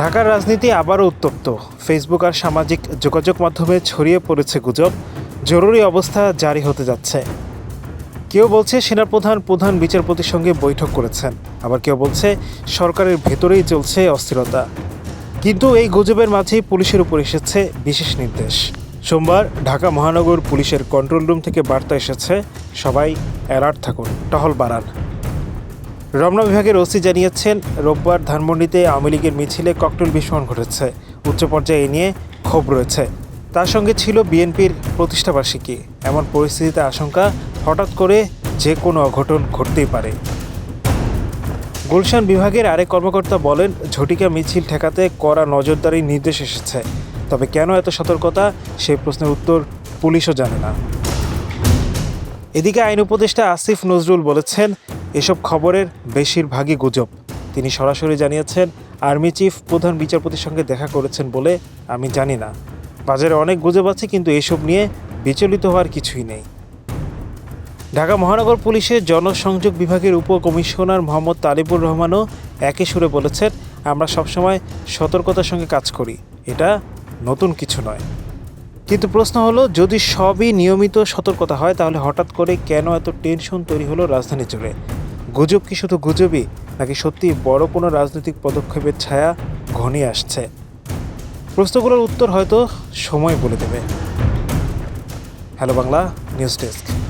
ঢাকার রাজনীতি আবারও উত্তপ্ত। ফেসবুক আর সামাজিক যোগাযোগ মাধ্যমে ছড়িয়ে পড়েছে গুজব। জরুরি অবস্থা জারি হতে যাচ্ছে। কেউ বলছে সেনাপ্রধান প্রধান বিচারপতির সঙ্গে বৈঠক করেছেন। আবার কেউ বলছে সরকারের ভেতরেই চলছে অস্থিরতা। কিন্তু এই গুজবের মাঝেই পুলিশের উপর এসেছে বিশেষ নির্দেশ। সোমবার ঢাকা মহানগর পুলিশের কন্ট্রোল রুম থেকে বার্তা এসেছে, সবাই অ্যালার্ট থাকুন। টহল বাড়ান। রমনা বিভাগের ওসি জানিয়েছেন, রোববার ধানমন্ডিতে আওয়ামী লীগের মিছিলে ককটেল বিস্ফোরণ ঘটেছে। উচ্চ পর্যায়ে নিয়ে ক্ষোভ রয়েছে। তার সঙ্গে ছিল বিএনপির প্রতিষ্ঠাবার্ষিকী এমন পরিস্থিতিতে আশঙ্কা, হঠাৎ করে যে কোনো অঘটন ঘটতেই পারে। গুলশান বিভাগের আরেক কর্মকর্তা বলেন, ঝটিকা মিছিল ঠেকাতে কড়া নজরদারির নির্দেশ এসেছে। তবে কেন এত সতর্কতা সেই প্রশ্নের উত্তর পুলিশও জানে না। এদিকে আইন উপদেষ্টা আসিফ নজরুল বলেছেন এসব খবরের বেশিরভাগই গুজব। তিনি সরাসরি জানিয়েছেন, আর্মি চিফ প্রধান বিচারপতির সঙ্গে দেখা করেছেন বলে আমি জানি না। বাজারে অনেক গুজব আছে, কিন্তু এসব নিয়ে বিচলিত হওয়ার কিছুই নেই। ঢাকা মহানগর পুলিশের জনসংযোগ বিভাগের উপকমিশনার মোহাম্মদ তালিবুর রহমানও একই সুরে বলেছেন, আমরা সবসময় সতর্কতার সঙ্গে কাজ করি। এটা নতুন কিছু নয়। কিন্তু প্রশ্ন হলো, যদি সবই নিয়মিত সতর্কতা হয়, তাহলে হঠাৎ করে কেন এত টেনশন তৈরি হলো রাজধানী জুড়ে? গুজব কি শুধু গুজবই, নাকি সত্যি বড় কোনো রাজনৈতিক পদক্ষেপের ছায়া ঘনিয়ে আসছে? প্রশ্নগুলোর উত্তর হয়তো সময় বলে দেবে। Hello Bangla, news desk.